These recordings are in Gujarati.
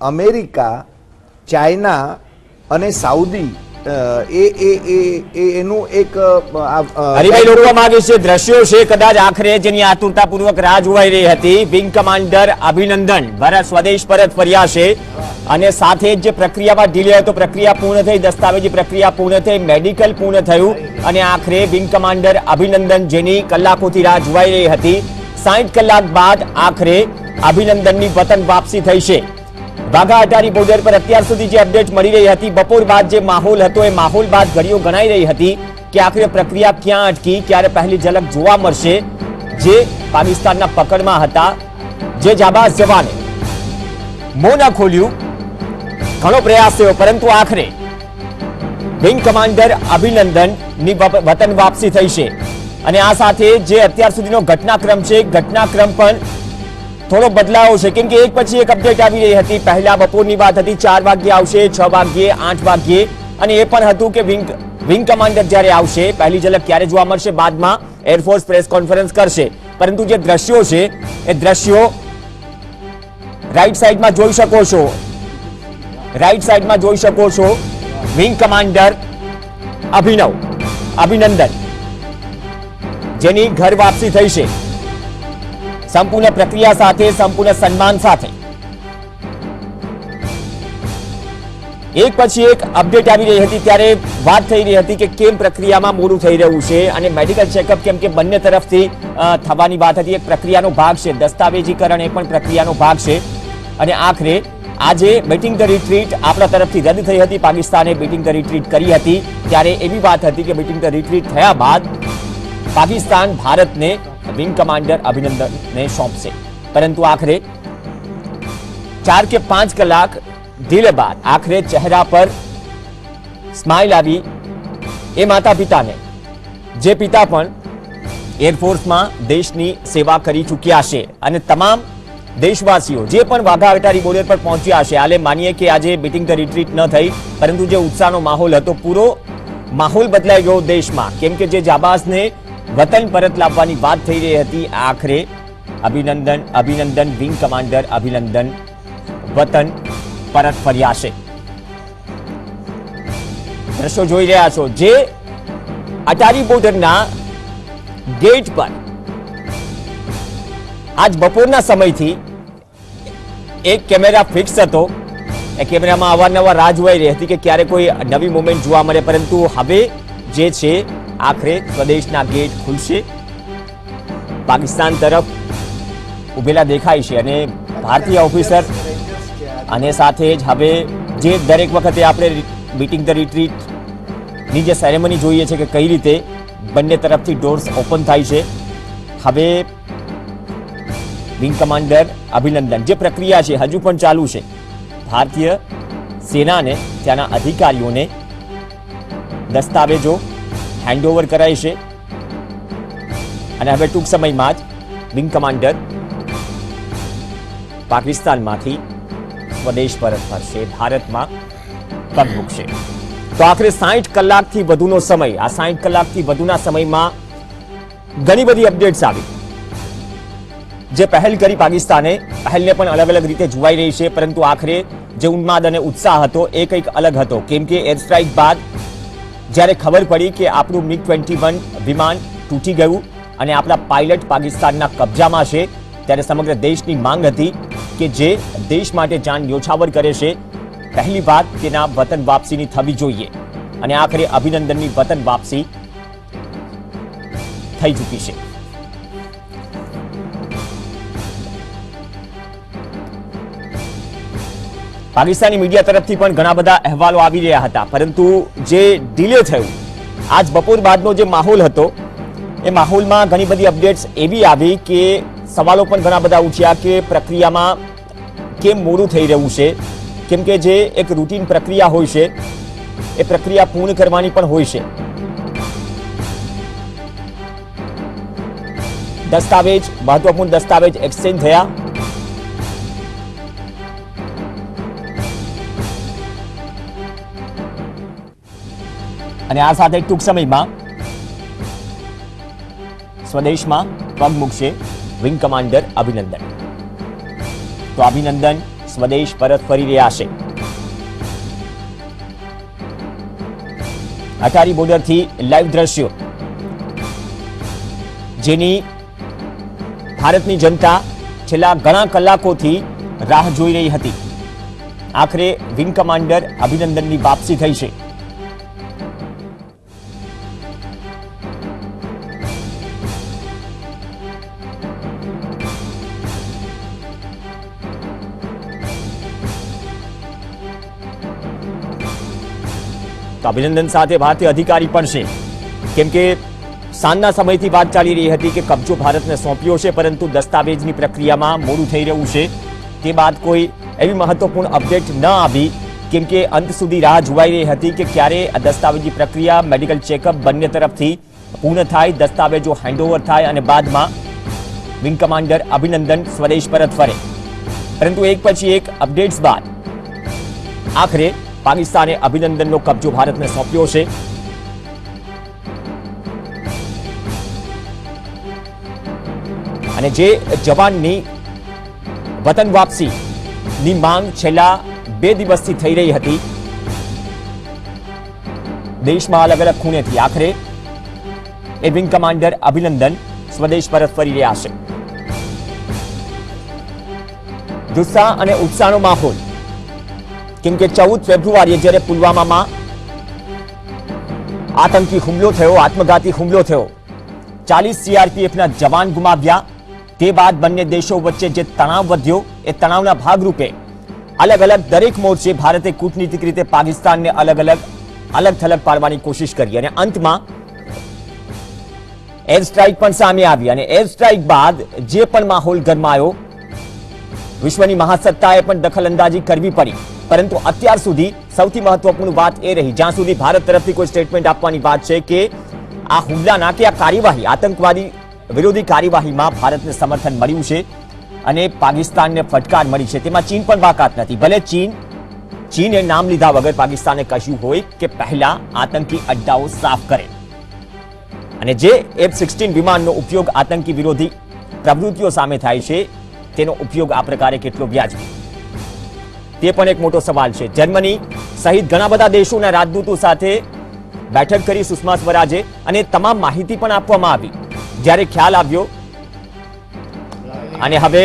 અમેરિકા, ચાઇના અને સાઉદી એ એ એ એનું એક હરિભાઈ, લોકો માંગે છે, દ્રશ્યો છે, કદાચ આખરે જેની આતુરતાપૂર્વક રાહ જોવાઈ રહી હતી. વિંગ કમાન્ડર અભિનંદન, ભારત સ્વદેશ પરત ફર્યા છે અને સાથે જ જે પ્રક્રિયામાં ડીલે હતો, પ્રક્રિયા પૂર્ણ થઈ, દસ્તાવેજી પ્રક્રિયા પૂર્ણ થઈ, મેડિકલ પૂર્ણ થયું અને આખરે વિંગ કમાન્ડર અભિનંદન જેની કલાકોથી રાહ જોવાઈ રહી હતી. સાઠ કલાક બાદ આખરે અભિનંદનની વતન વાપસી થઈ છે. વાઘા અટારી બોર્ડર પર અત્યાર સુધી જે અપડેટ મળી રહી હતી, બપોર બાદ જે માહોલ હતો, એ માહોલ બાદ ઘડીઓ ગણાઈ રહી હતી કે આખરે પ્રક્રિયા ક્યાં અટકી, ક્યારે પહેલી ઝલક જોવા મળશે, જે પાકિસ્તાનના પકડમાં હતા. જે જાબાઝ જવાને મોં ન ખોલ્યું, ઘણો પ્રયાસ થયો, પરંતુ આખરે વિંગ કમાન્ડર અભિનંદનની વતન વાપસી થઈ છે. અને આ સાથે જે અત્યાર સુધીનો ઘટનાક્રમ છે ઘટનાક્રમ પણ થોડો બદલાવ છે, કેમ કે એક પછી એક અપડેટ આવી રહી હતી. પહેલા બપોરની વાત હતી, ચાર વાગ્યે આવશે, છ વાગ્યે, આઠ વાગ્યે. અને એ પણ હતું કે વિંગ વિંગ કમાન્ડર જ્યારે આવશે, પહેલી ઝલક ક્યારે જોવા મળશે? બાદમાં એરફોર્સ પ્રેસ કોન્ફરન્સ કરશે. પરંતુ જે દ્રશ્યો છે, એ દ્રશ્યો રાઈટ સાઈડમાં જોઈ શકો છો. રાઈટ સાઈડમાં જોઈ શકો છો વિંગ કમાન્ડર અભિનવ, અભિનંદન. જેની ઘર વાપસી થઈ છે. સંપૂર્ણ પ્રક્રિયા સાથે, સંપૂર્ણ સન્માન સાથે. એક પછી એક અપડેટ આવી રહી હતી ત્યારે વાત થઈ રહી હતી કે કેમ પ્રક્રિયામાં મોડું થઈ રહ્યું છે અને મેડિકલ ચેકઅપ કેમ કે બંને તરફથી થવાની વાત હતી. એક પ્રક્રિયાનો ભાગ છે, દસ્તાવેજીકરણ એ પણ પ્રક્રિયાનો ભાગ છે. અને આખરે આજે બેટિંગ ધ રિટ્રીટ આપણા તરફથી રદ થઈ હતી. પાકિસ્તાને બેટિંગ ધ રિટ્રીટ કરી હતી. ત્યારે એવી વાત હતી કે બેટિંગ ધ રિટ્રીટ થયા બાદ પાકિસ્તાન ભારતને વિંગ કમાન્ડર અભિનંદનને સોંપશે. પરંતુ આખરે ચાર કે પાંચ કલાક ઢીલે બાદ આખરે ચહેરા પર સ્માઇલ આવી એ માતા પિતાને જે પિતા પણ એરફોર્સમાં દેશની સેવા કરી ચૂક્યા છે અને તમામ દેશવાસીઓ જે પણ વાઘા અટારી બોર્ડર પર પહોંચ્યા છે, હાલે માનીએ કે આજે બીટિંગ ધ રિટ્રીટ ન થઈ, પરંતુ જે ઉત્સાહનો માહોલ હતો, પૂરો માહોલ બદલાઈ ગયો દેશમાં. કેમ કે જે જાબાઝને વતન પરત લાવવાની વાત થઈ રહી હતી આખરે. અભિનંદન અભિનંદન વિંગ કમાન્ડર અભિનંદન. વતન પરત ફર્યા છે દ્રશ્યો જોઈ રહ્યા છો જે અટારી બોર્ડરના ગેટ પર. આજ બપોરના સમયથી એક કેમેરા ફિક્સ હતો. એ કેમેરામાં અવારનવાર રાહ જોવાઈ રહી હતી કે ક્યારે કોઈ નવી મુવમેન્ટ જોવા મળે, પરંતુ હવે જે છે આખરે સ્વદેશના ગેટ ખુલશે. પાકિસ્તાન તરફ ઉભેલા દેખાય છે અને ભારતીય ઓફિસર અને સાથે જ હવે જે દરેક વખતે આપણે મિટિંગ ધ રિટ્રીટની જે સેરેમની જોઈએ છે કે કઈ રીતે બંને તરફથી ડોર્સ ઓપન થાય છે. હવે વિંગ કમાન્ડર અભિનંદન. જે પ્રક્રિયા છે હજુ પણ ચાલુ છે. ભારતીય સેનાને ત્યાંના અધિકારીઓને દસ્તાવેજો હેન્ડઓવર કરાય છે. અને હવે ટૂંક સમયમાં જ વિંગ કમાન્ડર પાકિસ્તાનમાંથી સ્વદેશ પરત ફરશે, ભારતમાં પગ મૂકશે. તો આખરે સાઠ કલાકથી વધુનો સમય, આ સાઠ કલાકથી વધુના સમયમાં ઘણી બધી અપડેટ્સ આવી. જે પહેલ કરી પાકિસ્તાને, પહેલને પણ અલગ અલગ રીતે જોવાઈ રહી છે, પરંતુ આખરે જે ઉન્માદ અને ઉત્સાહ હતો, એ કંઈક અલગ હતો. કેમ કે એર સ્ટ્રાઇક બાદ જ્યારે ખબર પડી કે આપણું મિગ ટ્વેન્ટી વન વિમાન તૂટી ગયું અને આપણા પાયલટ પાકિસ્તાનના કબજામાં છે, ત્યારે સમગ્ર દેશની માંગ હતી કે જે દેશ માટે જાન ન્યોછાવર કરે છે, પહેલી વાત તેના વતન વાપસીની થવી જોઈએ અને આખરે અભિનંદનની વતન વાપસી થઈ ચૂકી છે. પાકિસ્તાની મીડિયા તરફથી પણ ઘણા બધા અહેવાલો આવી રહ્યા હતા. પરંતુ જે ડિલે થયું, આજ બપોર બાદનો જે માહોલ હતો, એ માહોલમાં ઘણી બધી અપડેટ્સ એવી આવી કે સવાલો પણ ઘણા બધા ઉઠ્યા કે પ્રક્રિયામાં કેમ મોડું થઈ રહ્યું છે, કેમ કે જે એક રૂટીન પ્રક્રિયા હોય છે, એ પ્રક્રિયા પૂર્ણ કરવાની પણ હોય છે. દસ્તાવેજ, મહત્વપૂર્ણ દસ્તાવેજ એક્સચેન્જ થયા. અને આ સાથે ટૂંક સમયમાં સ્વદેશમાં પગ મૂકશે વિંગ કમાન્ડર અભિનંદન. તો અભિનંદન સ્વદેશ પરત ફરી રહ્યા છે. અટારી બોર્ડરથી લાઈવ દ્રશ્યો. જેની ભારતની જનતા છેલ્લા ઘણા કલાકોથી રાહ જોઈ રહી હતી. આખરે વિંગ કમાન્ડર અભિનંદનની વાપસી થઈ છે. અભિનંદન સાથે ભારતીય અધિકારી પણ છે. કેમ કે સાંજના સમયથી વાત ચાલી રહી હતી કે કબજો ભારતને સોંપ્યો છે, પરંતુ દસ્તાવેજની પ્રક્રિયામાં મોડું થઈ રહ્યું છે. તે બાદ કોઈ એવી મહત્વપૂર્ણ અપડેટ ન આવી, કેમ કે અંત સુધી રાહ જોવાઈ રહી હતી કે ક્યારે આ દસ્તાવેજી પ્રક્રિયા, મેડિકલ ચેકઅપ બંને તરફથી પૂર્ણ થાય, દસ્તાવેજો હેન્ડઓવર થાય અને બાદમાં વિંગ કમાન્ડર અભિનંદન સ્વદેશ પરત ફરે. પરંતુ એક પછી એક અપડેટ્સ બાદ. આખરે પાકિસ્તાને અભિનંદનનો કબજો ભારતને સોંપ્યો છે. અને જે જવાનની વતન વાપસીની માંગ છેલ્લા બે દિવસથી થઈ રહી હતી. દેશમાં અલગ અલગ ખૂણેથી આખરે એ વિંગ કમાન્ડર અભિનંદન સ્વદેશ પરત ફરી રહ્યા છે. જુસ્સા અને ઉત્સાહનો માહોલ કેમ કે ચૌદ ફેબ્રુઆરીએ જ્યારે પુલવામામાં આતંકી હુમલો થયો, આત્મઘાતી હુમલો થયો, ચાલીસ સીઆરપીએફના જવાન ગુમાવ્યા. તે બાદ બંને દેશો વચ્ચે જે તણાવ વધ્યો, એ તણાવના ભાગરૂપે અલગ અલગ દરેક મોરચે ભારતે કૂટનીતિક રીતે પાકિસ્તાનને અલગ અલગ અલગ થલગ પાડવાની કોશિશ કરી અને અંતમાં એર સ્ટ્રાઇક પણ સામે આવી અને એર સ્ટ્રાઇક બાદ જે પણ માહોલ ગરમાયો વિશ્વની મહાસત્તાએ પણ દખલઅંદાજી કરવી પડી. પરંતુ અત્યાર સુધી સૌથી મહત્વપૂર્ણ વાત એ રહી. જ્યાં સુધી ભારત તરફથી કોઈ સ્ટેટમેન્ટ આપવાની વાત છે કે આ હુમલાના કે આ કાર્યવાહી, આતંકવાદી વિરોધી કાર્યવાહીમાં ભારતને સમર્થન મળ્યું છે અને પાકિસ્તાનને ફટકાર મળી છે. તેમાં ચીન પણ બાકાત નથી. ભલે ચીન, ચીને નામ લીધા વગર પાકિસ્તાને કહ્યું હોય કે પહેલા આતંકી અડ્ડાઓ સાફ કરે. અને જે એફ સિક્સટીન વિમાનનો ઉપયોગ આતંકી વિરોધી પ્રવૃત્તિઓ સામે થાય છે તેનો ઉપયોગ આ પ્રકારે કેટલો વ્યાજબી તે પણ એક મોટો સવાલ છે. જર્મની સહિત ઘણા બધા દેશોના રાજદૂતો સાથે બેઠક કરી સુષ્મા સ્વરાજે અને તમામ માહિતી પણ આપવામાં આવી. જ્યારે ખ્યાલ આવ્યો અને હવે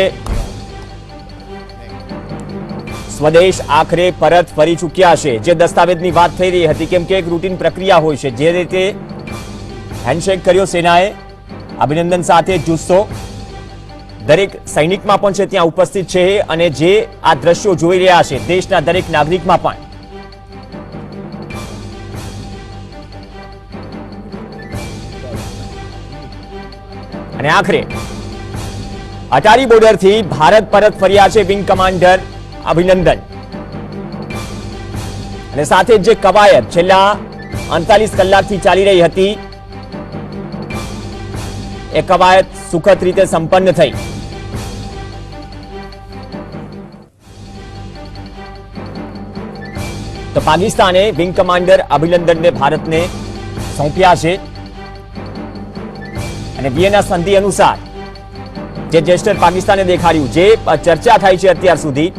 સ્વદેશ આખરે પરત ફરી ચૂક્યા છે. જે દસ્તાવેજની વાત થઈ રહી હતી, કેમ કે એક રૂટીન પ્રક્રિયા હોય છે. જે રીતે હેન્ડશેક કર્યો સેનાએ. અભિનંદન સાથે જુસ્સો. દરેક સૈનિકમાં પણ છે, ત્યાં ઉપસ્થિત છે અને જે આ દ્રશ્યો જોઈ રહ્યા છે, દેશના દરેક નાગરિકમાં પણ. અને આખરે, અટારી બોર્ડરથી ભારત પરત ફર્યા છે વિંગ કમાન્ડર અભિનંદન. અને સાથે જ કવાયત છેલ્લા અડતાલીસ કલાકથી ચાલી રહી હતી, એ કવાયત સુખદ રીતે સંપન્ન થઈ. તો પાકિસ્તાને વિંગ કમાન્ડર અભિનંદનને ભારતને સોંપ્યા છે. અને વિયેના સંધિ અનુસાર જે જેસ્ટર પાકિસ્તાને દેખાડ્યું, જે ચર્ચા થાય છે અત્યાર સુધી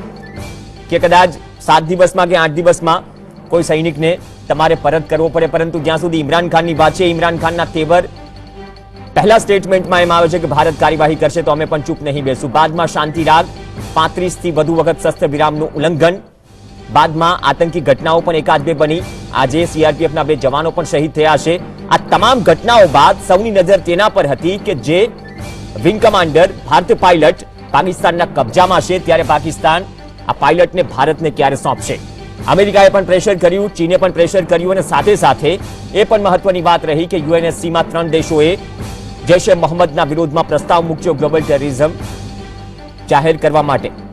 કે કદાચ સાત દિવસમાં કે આઠ દિવસમાં કોઈ સૈનિકને તમારે પરત કરવો પડે, પરંતુ જ્યાં સુધી ઇમરાન ખાનની વાત છે, ઇમરાન ખાનના તેવર પહેલા સ્ટેટમેન્ટમાં એમ આવે છે કે ભારત કાર્યવાહી કરશે તો અમે પણ ચૂપ નહીં બેસું. બાદમાં શાંતિ રાગ પાંત્રીસથી વધુ વખત શસ્ત્ર વિરામનું ઉલ્લંઘન બાદમાં આતંકી ઘટનાઓ પણ એકાદ બે બની. આજે સીઆરપીએફના બે જવાનો પણ શહીદ થયા છે. આ તમામ ઘટનાઓ બાદ સૌની નજર તેના પર હતી કે જે વિંગ કમાન્ડર ભારતીય પાયલટ પાકિસ્તાનના કબજામાં છે ત્યારે પાકિસ્તાન આ પાયલટને ભારતને ક્યારે સોંપશે? અમેરિકાએ પણ પ્રેશર કર્યું, ચીને પણ પ્રેશર કર્યું અને સાથે સાથે એ પણ મહત્વની વાત રહી કે યુએનએસસીમાં ત્રણ દેશોએ જૈશ એ મોહમ્મદના વિરોધમાં પ્રસ્તાવ મૂક્યો ગ્લોબલ ટેરરિઝમ જાહેર કરવા માટે.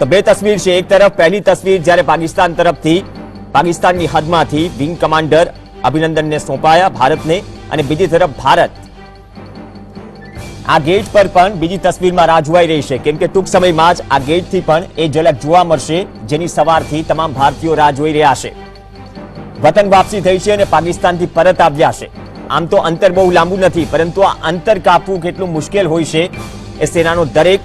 તો બે તસવીર છે. એક તરફ પહેલી તસવીર જ્યારે પાકિસ્તાન તરફથી, પાકિસ્તાનની હદમાંથી વિંગ કમાન્ડર અભિનંદનને સોંપાયા ભારતને અને બીજી તરફ ભારત. આ ગેટ પર પણ બીજી તસવીરમાં રાહ જોવાઈ રહી છે. કેમ કે ટૂંક સમયમાં જ આ ગેટથી પણ એ ઝલક જોવા મળશે, જેની સવારથી તમામ ભારતીયો રાહ જોઈ રહ્યા છે. વતન વાપસી થઈ છે અને પાકિસ્તાનથી પરત આવ્યા છે. આમ તો અંતર બહુ લાંબુ નથી, પરંતુ આ અંતર કાપવું કેટલું મુશ્કેલ હોય છે એ સેનાનો દરેક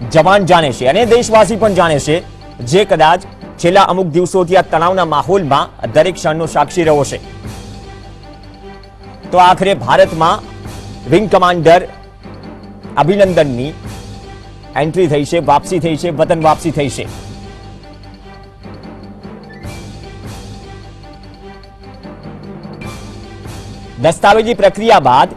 જવાન જાણે છે અને દેશવાસી પણ જાણે છે જે કદાચ છેલ્લા અમુક દિવસોથી આ તણાવના માહોલમાં દરેક ક્ષણનો સાક્ષી રહ્યો છે. તો આખરે ભારતમાં વિંગ કમાન્ડર અભિનંદનની એન્ટ્રી થઈ છે, વાપસી થઈ છે, વતન વાપસી થઈ છે. દસ્તાવેજી પ્રક્રિયા બાદ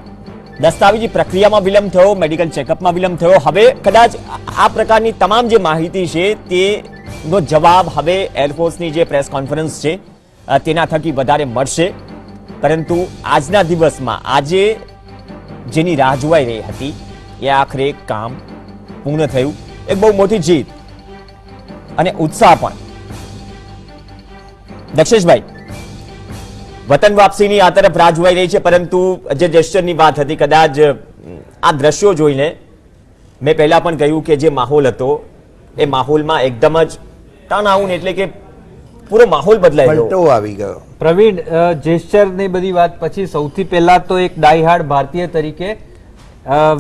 દસ્તાવેજી પ્રક્રિયામાં વિલંબ થયો મેડિકલ ચેકઅપમાં વિલંબ થયો. હવે કદાચ આ પ્રકારની તમામ જે માહિતી છે તેનો જવાબ હવે એરફોર્સની જે પ્રેસ કોન્ફરન્સ છે તેના થકી વધારે મળશે. પરંતુ આજના દિવસમાં આજે જેની રાહ જોવાઈ રહી હતી, એ આખરે કામ પૂર્ણ થયું. એક બહુ મોટી જીત અને ઉત્સાહ પણ. દક્ષેશભાઈ વતન વાપસીની આ તરફ રાહ જોવાઈ રહી છે પરંતુ જે જેસ્ચરની વાત હતી કદાચ આ દ્રશ્યો જોઈને મેં પહેલા પણ કહ્યું કે જે માહોલ હતો એ માહોલમાં એકદમ જ ટર્ન આઉન એટલે કે પૂરો માહોલ બદલાઈ ગયો. આવી ગયો. પ્રવીણ જેસ્ચરની બધી વાત પછી સૌથી પહેલા તો એક ડાયહાર્ડ ભારતીય તરીકે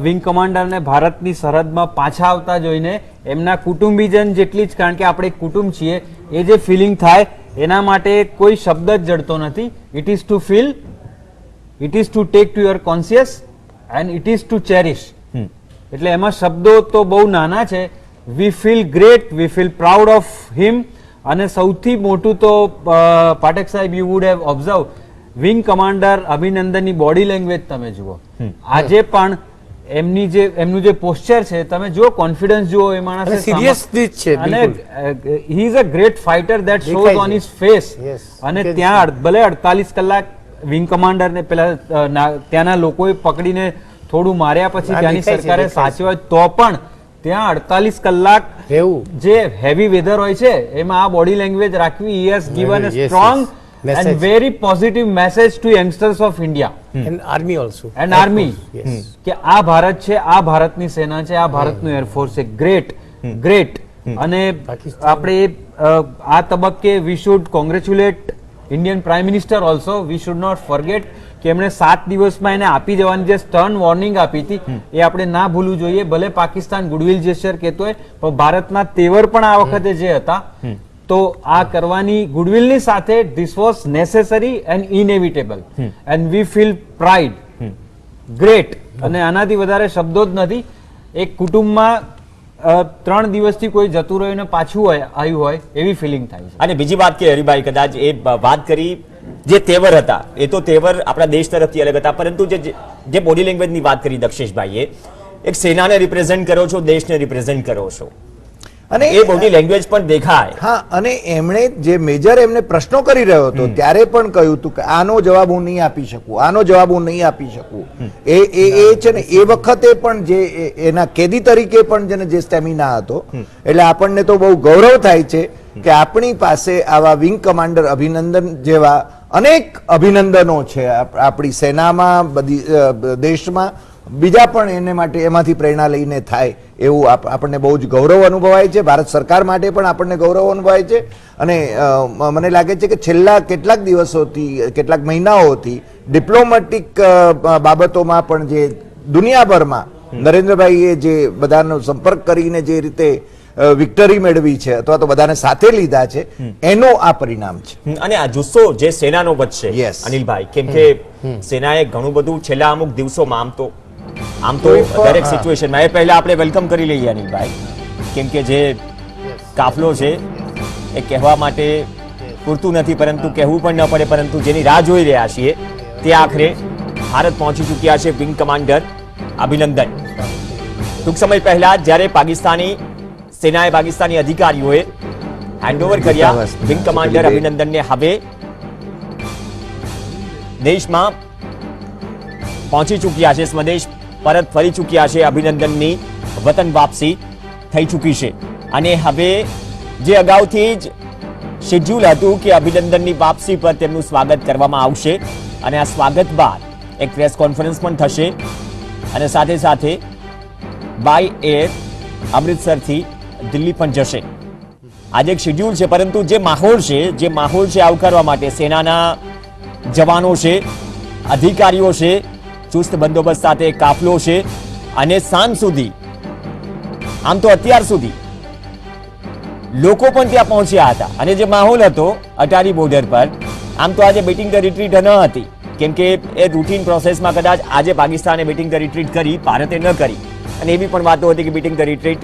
વિંગ કમાન્ડરને ભારતની સરહદમાં પાછા આવતા જોઈને એમના કુટુંબીજન જેટલી જ કારણ કે આપણે કુટુંબ છીએ એ જે ફિલિંગ થાય એના માટે કોઈ શબ્દ જ જડતો નથી. It is to feel, it is to take to your conscious and it is to cherish એટલે એમાં શબ્દો તો બહુ નાના છે. We feel great we feel proud of him અને સૌથી મોટું તો પાઠક સાહેબ you would have observing commander અભિનંદનની body language તમે જુઓ. આજે પણ એમની જે એમનું જે પોસ્ચર છે તમે જુઓ કોન્ફિડન્સ જુઓ એ માણસ જ છે, અને he is a great fighter that shows on his face અને ત્યાં ભલે અડતાલીસ કલાક વિંગ કમાન્ડર ને પેલા ત્યાંના લોકોએ પકડીને થોડું માર્યા પછી ત્યાંની સરકારે સાચવ્યા તો પણ ત્યાં અડતાલીસ કલાક. જે હેવી વેધર હોય છે એમાં આ બોડી લેંગ્વેજ રાખવી he has given strong yes. and very very positive message to of of India and army also. And Air army Force, yes. કે આ ભારત છે આ ભારતની સેના છે આ ભારતનું એરફોર્સ છે. ગ્રેટ ગ્રેટ અને આપણે આ તબક્કે we should congratulate Indian prime minister also we should not forget કે એમણે સાત દિવસમાં એને આપી જવાની જે સ્ટર્ન વોર્નિંગ આપી હતી એ આપણે ના ભૂલવું જોઈએ. ભલે પાકિસ્તાન ગુડવિલ જેસ્ચર કહેતો હોય પણ ભારતના તેવર પણ આ વખતે જે હતા તો આ કરવાની ગુડવિલની સાથે this was necessary and inevitable and we feel pride great અને આનાથી વધારે શબ્દો જ નથી. એક કુટુંબમાં ત્રણ દિવસથી કોઈ જતું રહ્યું ને પાછું હોય આવ્યું હોય એવી ફિલિંગ થાય છે. અને બીજી વાત કે હરિભાઈ કદાચ એ વાત કરી જે તેવર હતા એ તો તેવર આપણા દેશ તરફથી અલગ હતા પરંતુ જે જે- જે બોડી લેંગ્વેજની વાત કરી દક્ષેશભાઈએ એક સેનાને રિપ્રેઝેન્ટ કરો છો દેશને રિપ્રેઝેન્ટ કરો છો. અને એ બોડી લેંગ્વેજ પણ દેખાય. હા અને એમણે જે મેજર એમને પ્રશ્નો કરી રહ્યો હતો ત્યારે પણ કહ્યું હતું કે આનો જવાબ હું નહીં આપી શકું આનો જવાબ હું નહીં આપી શકું. એ એ એ છે ને એ વખતે પણ જે એના કેદી તરીકે પણ જેને જે સ્ટેમિના હતો એટલે આપણને તો બહુ ગૌરવ થાય છે કે આપણી પાસે આવા વિંગ કમાન્ડર અભિનંદન જેવા અનેક અભિનંદનો છે આપણી સેનામાં બધી દેશમાં. બીજા પણ એને માટે એમાંથી પ્રેરણા લઈને થાય એવું આપ- આપણને બહુ જ ગૌરવ અનુભવાય છે. ભારત સરકાર માટે પણ આપણને ગૌરવ અનુભવાય છે. અને મને લાગે છે કે છેલ્લા કેટલાક દિવસોથી કેટલાક મહિનાઓથી ડિપ્લોમેટિક બાબતોમાં પણ જે દુનિયાભરમાં નરેન્દ્રભાઈએ જે બધાનો સંપર્ક કરીને જે રીતે વિક્ટરી મેળવી છે અથવા તો બધાને સાથે લીધા છે એનો આ પરિણામ છે. અને આ જુસ્સો જે સેનાનો વધશે. અનિલભાઈ કેમ કે સેનાએ ઘણું બધું છેલ્લા અમુક દિવસોમાં આમ તો આમ તો દરેક સિચ્યુએશનમાં એ પહેલા આપણે વેલકમ કરી લઈએ અનિલભાઈ. કેમ કે જે કાફલો છે એ કહેવા માટે પૂરતું નથી પરંતુ કહેવું પણ ન પડે પરંતુ જેની રાહ જોઈ રહ્યા છીએ તે આખરે ભારત પહોંચી ચૂક્યા છે વિંગ કમાન્ડર અભિનંદન. ટૂંક સમય પહેલા જ્યારે પાકિસ્તાની સેનાએ પાકિસ્તાની અધિકારીઓએ હેન્ડઓવર કર્યા વિંગ કમાન્ડર અભિનંદનને હવે દેશમાં પહોંચી ચૂક્યા છે સ્વદેશ પરત ફરી ચૂક્યા છે અભિનંદનની વતન વાપસી થઈ ચૂકી છે. અને હવે જે અગાઉથી જ શેડ્યુલ હતું કે અભિનંદનની વાપસી પર તેમનું સ્વાગત કરવામાં આવશે અને આ સ્વાગત બાદ એક પ્રેસ કોન્ફરન્સ પણ થશે. અને સાથે સાથે બાય એર અમૃતસરથી દિલ્હી પણ જશે. આજે એક શેડ્યુલ છે, પરંતુ જે માહોલ છે, જે માહોલ છે આવકારવા માટે સેનાના જવાનો છે, અધિકારીઓ છે ચુસ્ત બંદોબસ્ત સાથે કાફલો છે અને સાંજ સુધી, આમ તો અત્યાર સુધી, લોકો પણ ત્યાં પહોંચ્યા હતા. અને જે માહોલ હતો અટારી બોર્ડર પર, આમ તો આજે બેટિંગ ધ રિટ્રીટ ન હતી. કેમ કે એ રૂટીન પ્રોસેસમાં કદાચ આજે પાકિસ્તાને બેટિંગ ધ રિટ્રીટ કરી, ભારતે ન કરી. અને એવી પણ વાતો હતી કે બેટિંગ ધ રિટ્રીટ